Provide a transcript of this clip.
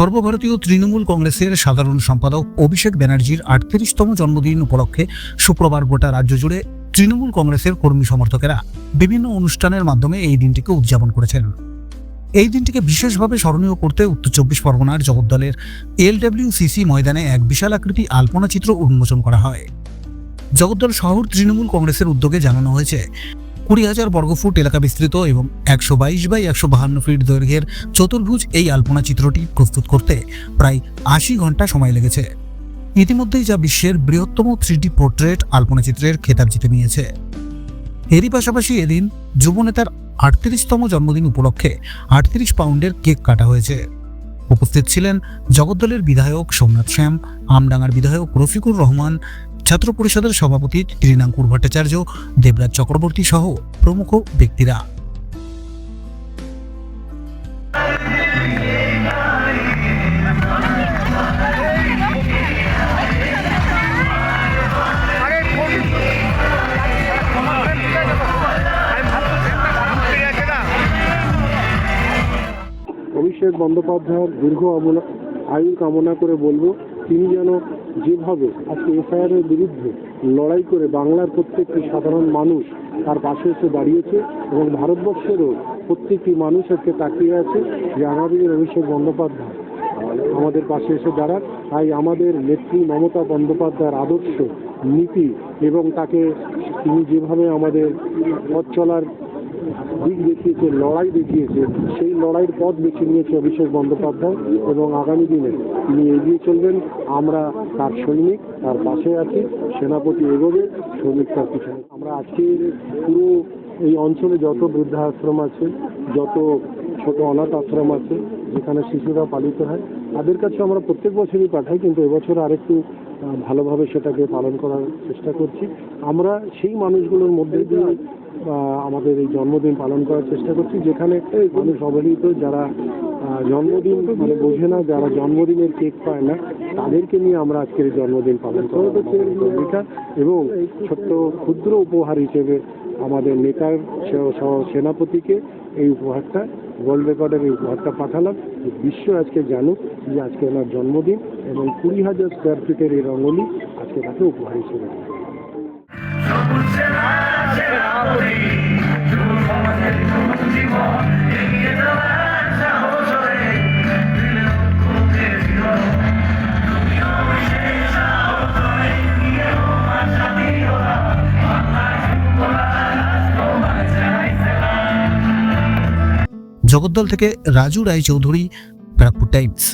সর্বভারতীয় তৃণমূল কংগ্রেসের সাধারণ সম্পাদক অভিষেক ব্যানার্জির আটত্রিশতম জন্মদিন উপলক্ষে শুক্রবার গোটা রাজ্য জুড়ে তৃণমূল কংগ্রেসের কর্মী সমর্থকেরা বিভিন্ন অনুষ্ঠানের মাধ্যমে এই দিনটিকে উদযাপন করেছেন। এই দিনটিকে বিশেষভাবে স্মরণীয় করতে উত্তর চব্বিশ পরগনার জগদ্দলের এলডব্লিউসিসি ময়দানে এক বিশাল আকৃতি আলপনা চিত্র উন্মোচন করা হয়। জগদ্দল শহর তৃণমূল কংগ্রেসের উদ্যোগে জানানো হয়েছে কুড়ি হাজার বর্গফুট এলাকা বিস্তৃত এবং একশো বাইশ বাই একশো বাহান্ন ফিট দৈর্ঘ্যের চতুর্ভুজ এই আলপনা চিত্রটি প্রস্তুত করতে প্রায় আশি ঘণ্টা সময় লেগেছে। ইতিমধ্যেই যা বিশ্বের বৃহত্তম থ্রিডি পোর্ট্রেট আলপনা চিত্রের খেতাব জিতে নিয়েছে। এরই পাশাপাশি এদিন যুবনেতার আটত্রিশতম জন্মদিন উপলক্ষে আটত্রিশ পাউন্ডের কেক কাটা হয়েছে। উপস্থিত ছিলেন জগদ্দলের বিধায়ক সোমনাথ শ্যাম, আমডাঙ্গার বিধায়ক রফিকুর রহমান ছাত্র পরিষদের সভাপতি ত্রিনাঙ্কুর ভট্টাচার্য দেবরাজ চক্রবর্তী সহ প্রমুখ ব্যক্তিরা। অভিষেক বন্দ্যোপাধ্যায়ের দীর্ঘ আয়ু কামনা করে বলব, তিনি যেন যেভাবে আজকে এফআইআর এর বিরুদ্ধে লড়াই করে বাংলার প্রত্যেকটি সাধারণ মানুষ তার পাশে এসে দাঁড়িয়েছে এবং ভারতবর্ষেরও প্রত্যেকটি মানুষ আজকে তাকিয়ে আছে যে আগামী অভিষেক বন্দ্যোপাধ্যায় আমাদের পাশে এসে দাঁড়াক। তাই আমাদের নেত্রী মমতা বন্দ্যোপাধ্যায়ের আদর্শ, নীতি এবং তাকে তিনি যেভাবে আমাদের পথ চলার দিক দেখিয়েছে লড়াই দেখিয়েছে, সেই লড়াইয়ের পথ বেছে নিয়েছে অভিষেক বন্দ্যোপাধ্যায় এবং আগামী দিনে তিনি এগিয়ে চলবেন। আমরা তার সৈনিক, তার পাশে আছি, সেনাপতি এগোবে, সৈনিক তার পিছনে। আমরা আজকে পুরো এই অঞ্চলে যত বৃদ্ধাশ্রম আছে, যত ছোট অনাথ আশ্রম আছে, যেখানে শিশুরা পালিত হয়। তাদের কাছে আমরা প্রত্যেক বছরই পাঠাই, কিন্তু এবছর আরেকটু ভালোভাবে সেটাকে পালন করার চেষ্টা করছি। আমরা সেই মানুষগুলোর মধ্যে দিয়ে আমাদের এই জন্মদিন পালন করার চেষ্টা করছি, যেখানে মানুষ অবহেলিত, যারা জন্মদিন মানে বোঝে না, যারা জন্মদিনের কেক পায় না, তাদেরকে নিয়ে আমরা আজকের এই জন্মদিন পালন করা আমাদের ভূমিকা এবং ছোট্ট, ক্ষুদ্র উপহার হিসেবে আমাদের নেতার সেনাপতিকে এই উপহারটা ওয়ার্ল্ড রেকর্ডের এই উপহারটা পাঠালাম বিশ্ব আজকে জানুক যে আজকে ওনার জন্মদিন এবং কুড়ি হাজার স্কোয়ার ফিটের এই রঙ্গলি আজকে তাকে উপহার হিসেবে জগদ্দল থেকে রাজু রায় চৌধুরী ব্যারাকপুর টাইমস।